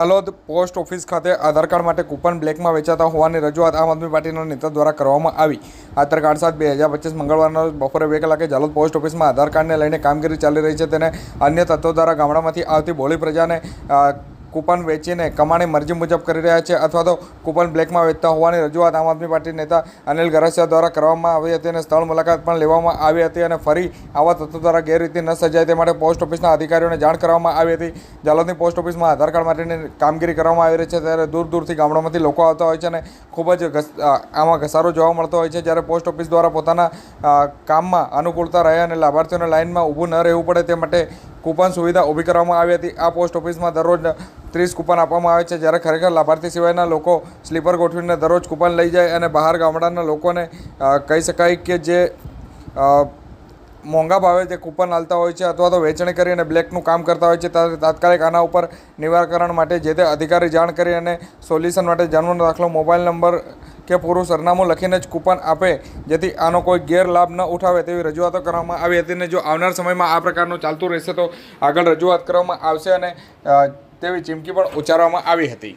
હાલોદ post office ખાતે આધાર card માટે coupon બ્લેકમાં વેચાતા હોવાની રજૂઆત આમ આદમી પાર્ટીના નેતા દ્વારા કરવામાં આવી. આધાર કાર્ડ સાત બે હજાર પચીસ મંગળવારના બપોરે બે કલાકે જાલોદ પોસ્ટ ઓફિસમાં આધાર કાર્ડને લઈને કામગીરી ચાલી રહી છે. તેને અન્ય તત્વો દ્વારા ગામડામાંથી આવતી બોલી પ્રજાને કૂપન વેચીને કમાણી મરજી મુજબ કરી રહ્યા છે અથવા તો કૂપન બ્લેકમાં વેચતા હોવાની રજૂઆત આમ આદમી પાર્ટી નેતા અનિલ ગરાસિયા દ્વારા કરવામાં આવી હતી અને સ્થળ મુલાકાત પણ લેવામાં આવી હતી અને ફરી આવા તત્વો દ્વારા ગેરરીતિ ન સર્જાય તે માટે પોસ્ટ ઓફિસના અધિકારીઓને જાણ કરવામાં આવી હતી. જાલોદની પોસ્ટ ઓફિસમાં આધાર કાર્ડ માટેની કામગીરી કરવામાં આવી રહી છે ત્યારે દૂર દૂરથી ગામડામાંથી લોકો આવતા હોય છે અને ખૂબ જ આમાં ઘસારો જોવા મળતો હોય છે જ્યારે પોસ્ટ ઓફિસ દ્વારા પોતાના કામમાં અનુકૂળતા રહે અને લાભાર્થીઓને લાઇનમાં ઊભું ન રહેવું પડે તે માટે કૂપન સુવિધા ઊભી કરવામાં આવી હતી. આ પોસ્ટ ઓફિસમાં દરરોજ ત્રીસ કૂપન આપવામાં આવે છે. જ્યારે ખરેખર લાભાર્થી સિવાયના લોકો સ્લીપર ગોઠવીને દરરોજ કૂપન લઈ જાય અને બહાર ગામડાના લોકોને કહી શકાય કે જે મોંઘા ભાવે જે કૂપન આલતા હોય છે અથવા તો વેચણી કરી અને બ્લેકનું કામ કરતા હોય છે, ત્યારે તાત્કાલિક આના ઉપર નિવારકરણ માટે જે તે અધિકારી જાણ કરી અને સોલ્યુશન માટે જન્મનો દાખલો, મોબાઈલ નંબર કે પૂરું સરનામું લખીને જ કૂપન આપે, જેથી આનો કોઈ ગેરલાભ ન ઉઠાવે તેવી રજૂઆતો કરવામાં આવી હતી અને જો આવનાર સમયમાં આ પ્રકારનું ચાલતું રહેશે તો આગળ રજૂઆત કરવામાં આવશે અને તેવી ચીમકી પણ ઉચ્ચારવામાં આવી હતી.